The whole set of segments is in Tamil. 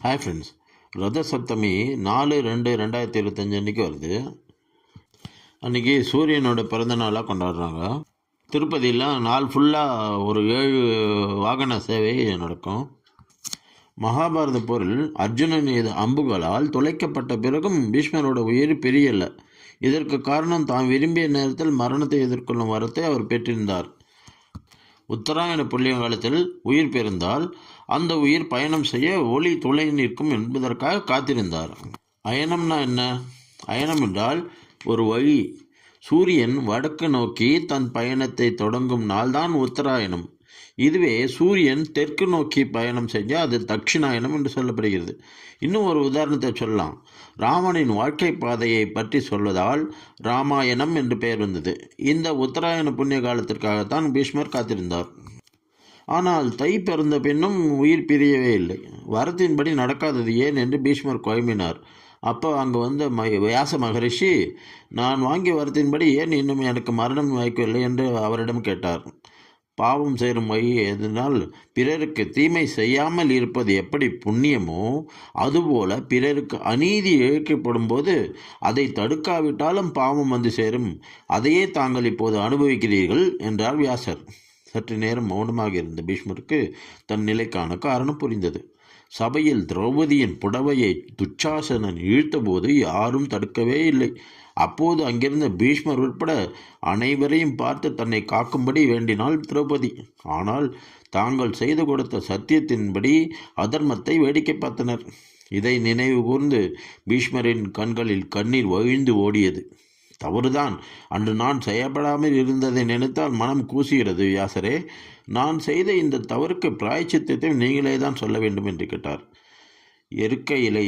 ஹாய் ஃப்ரெண்ட்ஸ் ரத சப்தமி நாலு ரெண்டு ரெண்டாயிரத்தி இருபத்தஞ்சு அன்றைக்கி வருது. அன்றைக்கி சூரியனோட பிறந்த நாளாக கொண்டாடுறாங்க. திருப்பதியில் நாள் ஃபுல்லாக ஒரு ஏழு வாகன சேவை நடக்கும். மகாபாரத போரில் அர்ஜுனன் இது அம்புகளால் துளைக்கப்பட்ட பிறகும் பீஷ்மரோட உயிர் பிரியல. இதற்கு காரணம் தான் விரும்பிய நேரத்தில் மரணத்தை எதிர்கொள்ளும் வரத்தை அவர் பெற்றிருந்தார். உத்தராயண புள்ளியங்காலத்தில் உயிர் பெருந்தால் அந்த உயிர் பயணம் செய்ய ஒளி துளை நிற்கும் என்பதற்காக காத்திருந்தார். அயனம்னா என்ன? அயனம் என்றால் ஒரு வழி. சூரியன் வடக்கு நோக்கி தன் பயணத்தை தொடங்கும் நாள்தான் உத்தராயணம். இதுவே சூரியன் தெற்கு நோக்கி பயணம் செஞ்சால் அது தட்சிணாயனம் என்று சொல்லப்படுகிறது. இன்னும் ஒரு உதாரணத்தை சொல்லலாம். ராமனின் வாழ்க்கை பாதையை பற்றி சொல்வதால் ராமாயணம் என்று பெயர் வந்தது. இந்த உத்தராயண புண்ணிய காலத்திற்காகத்தான் பீஷ்மர் காத்திருந்தார். ஆனால் தை பிறந்த பின்னும் உயிர் பிரியவே இல்லை. வரத்தின்படி நடக்காதது ஏன் என்று பீஷ்மர் குழம்பினார். அப்போ அங்கே வந்த ம வியாச மகரிஷி நான் வாங்கிய வரத்தின்படி ஏன் இன்னும் எனக்கு மரணம் வாய்க்கவில்லை என்று அவரிடம் கேட்டார். பாவம் சேரும் வழி எதனால் பிறருக்கு தீமை செய்யாமல் இருப்பது எப்படி புண்ணியமோ அதுபோல பிறருக்கு அநீதி இழைக்கப்படும் போது அதை தடுக்காவிட்டாலும் பாவம் வந்து சேரும். அதையே தாங்கள் இப்போது அனுபவிக்கிறீர்கள் என்றார் வியாசர். சற்று நேரம் மௌனமாக இருந்த பீஷ்மருக்கு தன் நிலைக்கான காரணம் புரிந்தது. சபையில் திரௌபதியின் புடவையை துச்சாசனன் இழுத்தபோது யாரும் தடுக்கவே இல்லை. அப்போது அங்கிருந்த பீஷ்மர் உட்பட அனைவரையும் பார்த்து தன்னை காக்கும்படி வேண்டினாள் திரௌபதி. ஆனால் தாங்கள் செய்து கொடுத்த சத்தியத்தின்படி அதர்மத்தை வேடிக்கை பார்த்தனர். இதை நினைவு கூர்ந்து பீஷ்மரின் கண்களில் கண்ணீர் வழிந்து ஓடியது. தவறுதான். அன்று நான் செய்யப்படாமல் இருந்ததை நினைத்தால் மனம் கூசுகிறது வியாசரே. நான் செய்த இந்த தவறுக்கு பிராய்ச்சித்தத்தை நீங்களே தான் சொல்ல வேண்டும் என்று கேட்டார். எருக்க இலை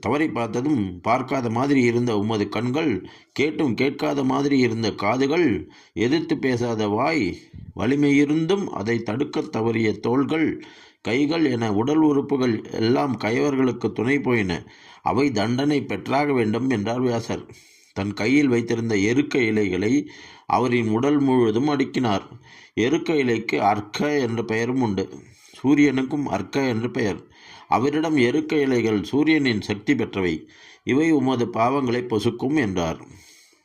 தவறி பார்த்ததும் பார்க்காத மாதிரி இருந்த உமது கண்கள் கேட்டும் கேட்காத மாதிரி இருந்த காதுகள் எதிர்த்து பேசாத வாய் வலிமையிருந்தும் அதை தடுக்க தவறிய தோள்கள் கைகள் என உடல் உறுப்புகள் எல்லாம் கயவர்களுக்கு துணை போயின. அவை தண்டனை பெற்றாக வேண்டும் என்றார் வியாசர். தன் கையில் வைத்திருந்த எருக்க இலைகளை அவரின் உடல் முழுவதும் அடுக்கினார். எருக்க இலைக்கு அர்க்க என்ற பெயரும் உண்டு. சூரியனுக்கும் அர்க்க என்று பெயர். அவரிடம் எருக்க இலைகள் சூரியனின் சக்தி பெற்றவை. இவை உமது பாவங்களை பொசுக்கும் என்றார்.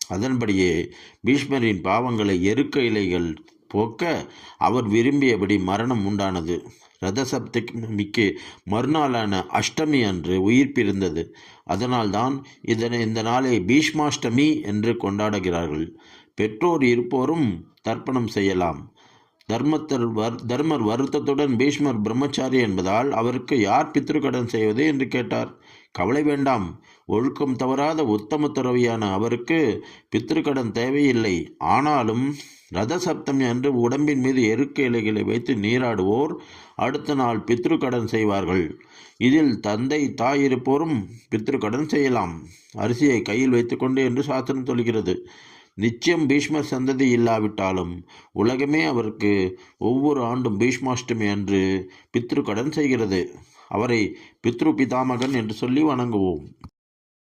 அதன்படியே பீஷ்மரின் பாவங்களை எருக்க இலைகள் போக்க அவர் விரும்பியபடி மரணம் உண்டானது. ரதசப்தமிக்கு மறுநாளான அஷ்டமி அன்று உயிர்ப்பிருந்தது அதனால்தான் இதனை இந்த நாளை பீஷ்மாஷ்டமி என்று கொண்டாடுகிறார்கள். பெற்றோர் இருப்போரும் தர்ப்பணம் செய்யலாம். தர்மத்தர் வர் தர்மர் வருத்தத்துடன் பீஷ்மர் பிரம்மச்சாரி என்பதால் அவருக்கு யார் பித்ருக்கடன் செய்வது என்று கேட்டார். கவலை வேண்டாம். ஒழுக்கம் தவறாத உத்தம துறவியான அவருக்கு பித்ருக்கடன் தேவையில்லை. ஆனாலும் ரத சப்தமி அன்று உடம்பின் மீது எருக்க இலைகளை வைத்து நீராடுவோர் அடுத்த நாள் பித்ருக்கடன் செய்வார்கள். இதில் தந்தை தாய் இருப்போரும் பித்ருக்கடன் செய்யலாம். அரிசியை கையில் வைத்துக்கொண்டு என்று சாஸ்திரம் சொல்கிறது. நிச்சயம் பீஷ்மர் சந்ததி இல்லாவிட்டாலும் உலகமே அவருக்கு ஒவ்வொரு ஆண்டும் பீஷ்மாஷ்டமி அன்று பித்ரு கடன் செய்கிறது. அவரை பித்ரு பிதாமகன் என்று சொல்லி வணங்குவோம்.